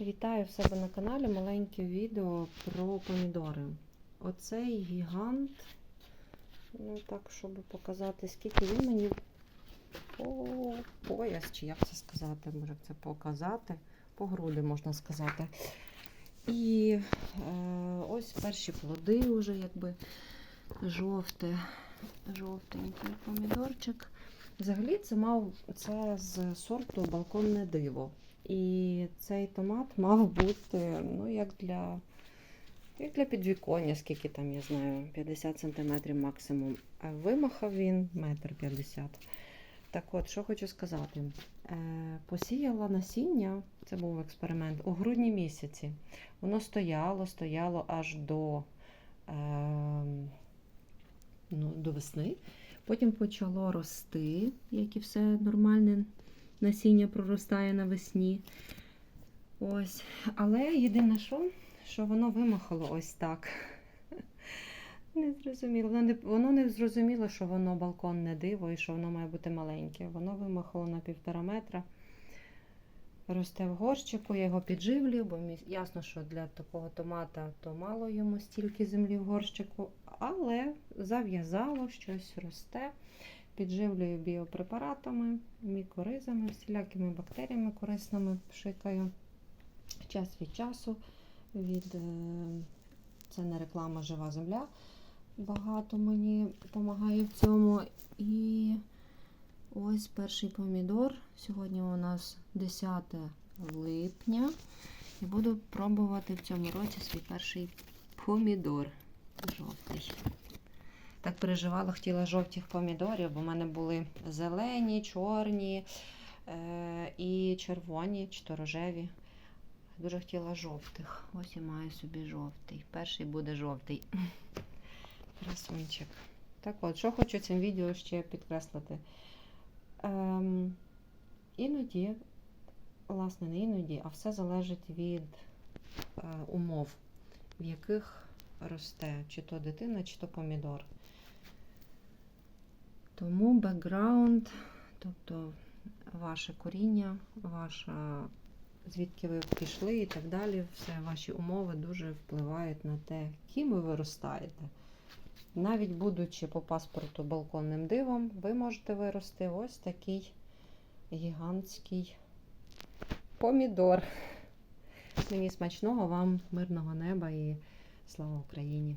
Вітаю в себе на каналі маленьке відео про помідори. Оцей гігант, ну так, щоб показати, скільки він мені по пояс, чи як це сказати, може це показати, по груди можна сказати. І е, ось перші плоди вже якби жовте, жовтенький помідорчик. Взагалі це мав це з сорту балконне диво. І цей томат мав бути, ну, як для як для підвіконня, скільки там, я знаю, 50 см максимум. А вимахав він метр 50 Так от, що хочу сказати. Е, посіяла насіння, це був експеримент, у грудні місяці. Воно стояло, стояло аж до, е, ну, до весни. Потім почало рости, як і все нормальне насіння проростає навесні. Ось. Але єдине, що, що воно вимахало ось так. Не зрозуміло. Воно не, воно не зрозуміло, що воно балконне диво і що воно має бути маленьке. Воно вимахало на півтора метра. Росте в горщику, я його підживлюю, бо ясно, що для такого томата то мало йому стільки землі в горщику, але зав'язало, щось росте. Підживлюю біопрепаратами, мікоризами, всілякими бактеріями корисними пшикаю час від часу. Від, е, це не реклама Жива земля. Багато мені допомагає в цьому. І ось перший помідор. Сьогодні у нас 10 липня. І буду пробувати в цьому році свій перший помідор жовтий. Так переживала, хотіла жовтих помідорів, бо в мене були зелені, чорні е- і червоні, чи то рожеві. Дуже хотіла жовтих. Ось я маю собі жовтий. Перший буде жовтий. Красунчик. Так от, що хочу цим відео ще підкреслити. Ем, іноді, власне, не іноді, а все залежить від е, умов, в яких росте чи то дитина, чи то помідор. Тому бекграунд, тобто ваше коріння, ваша, звідки ви пішли і так далі, все ваші умови дуже впливають на те, ким ви виростаєте. Навіть будучи по паспорту балконним дивом, ви можете вирости ось такий гігантський помідор. Мені смачного, вам мирного неба і слава Україні!